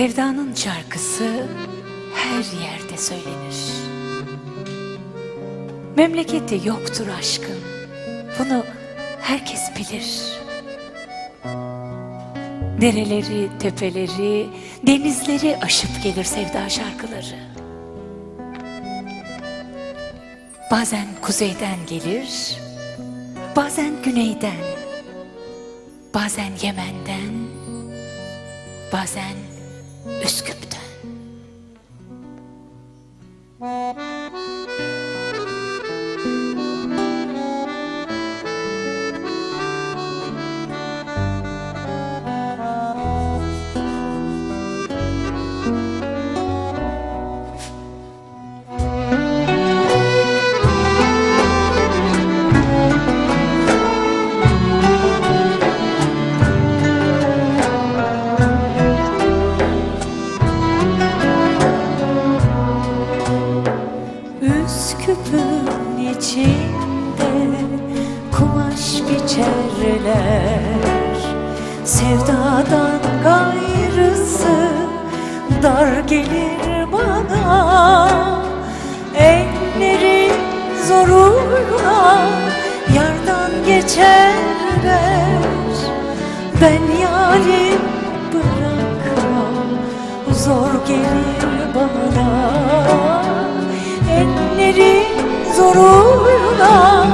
Sevdanın şarkısı her yerde söylenir. Memlekette yoktur aşkın. Bunu herkes bilir. Dereleri, tepeleri, denizleri aşıp gelir sevda şarkıları. Bazen kuzeyden gelir, bazen güneyden, bazen Yemen'den, bazen Üsküp'te. Üsküp'ten. Üsküp'ün içinde kumaş biçerler Sevdadan gayrısı dar gelir bana. Elleri zoruyla yardan geçerler. Ben yarim bırakmam zor gelir bana Elleri zoruyla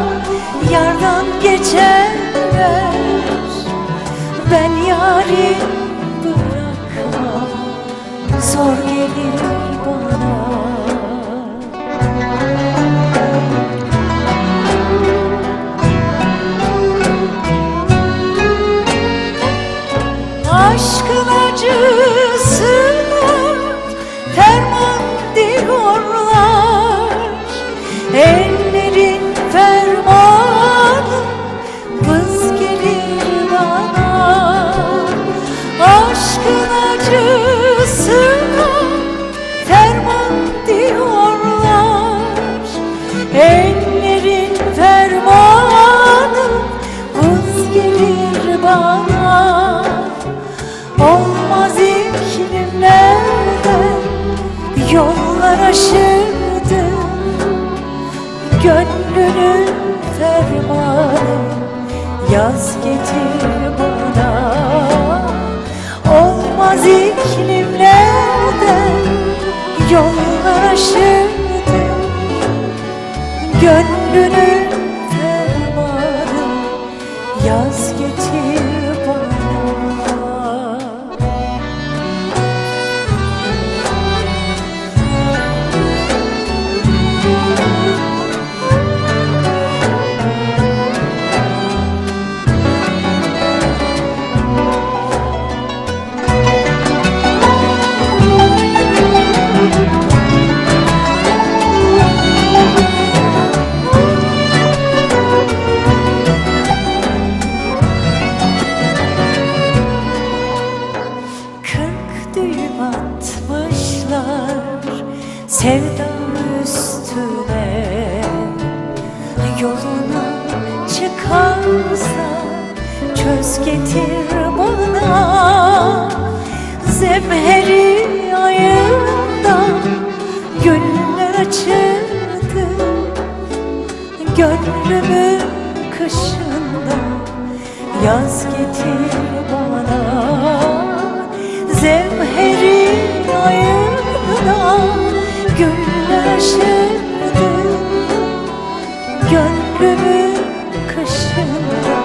yollar aşırdı Gönlünün fermanı. Yaz getir bana. Olmaz iklimlerden yollar aşırdı Gönlünün fermanı. Yaz getir Yoluna çıkarsa çöz getir bana. Zemheri ayından güller açıldı. Gönlümün kışında yaz getir bana. Zemheri ayından güller açıldı Gönlümün kışında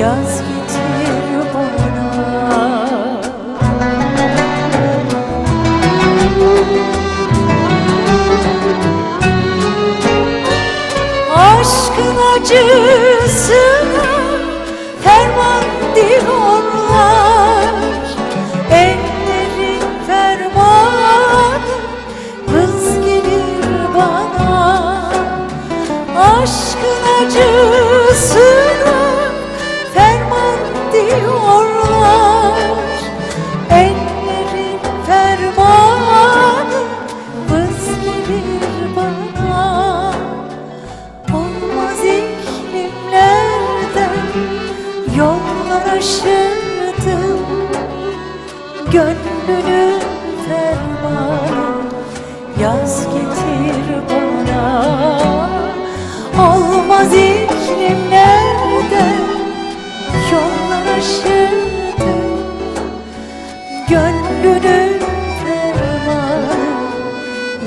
yaz getir bana. Aşkın acısına taşıdım Gönlünün fermanı Yaz getir bana. Olmaz iklimlerde Yollar aşırdım Gönlünün fermanı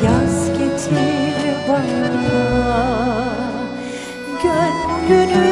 Yaz getir bana. Gönlünün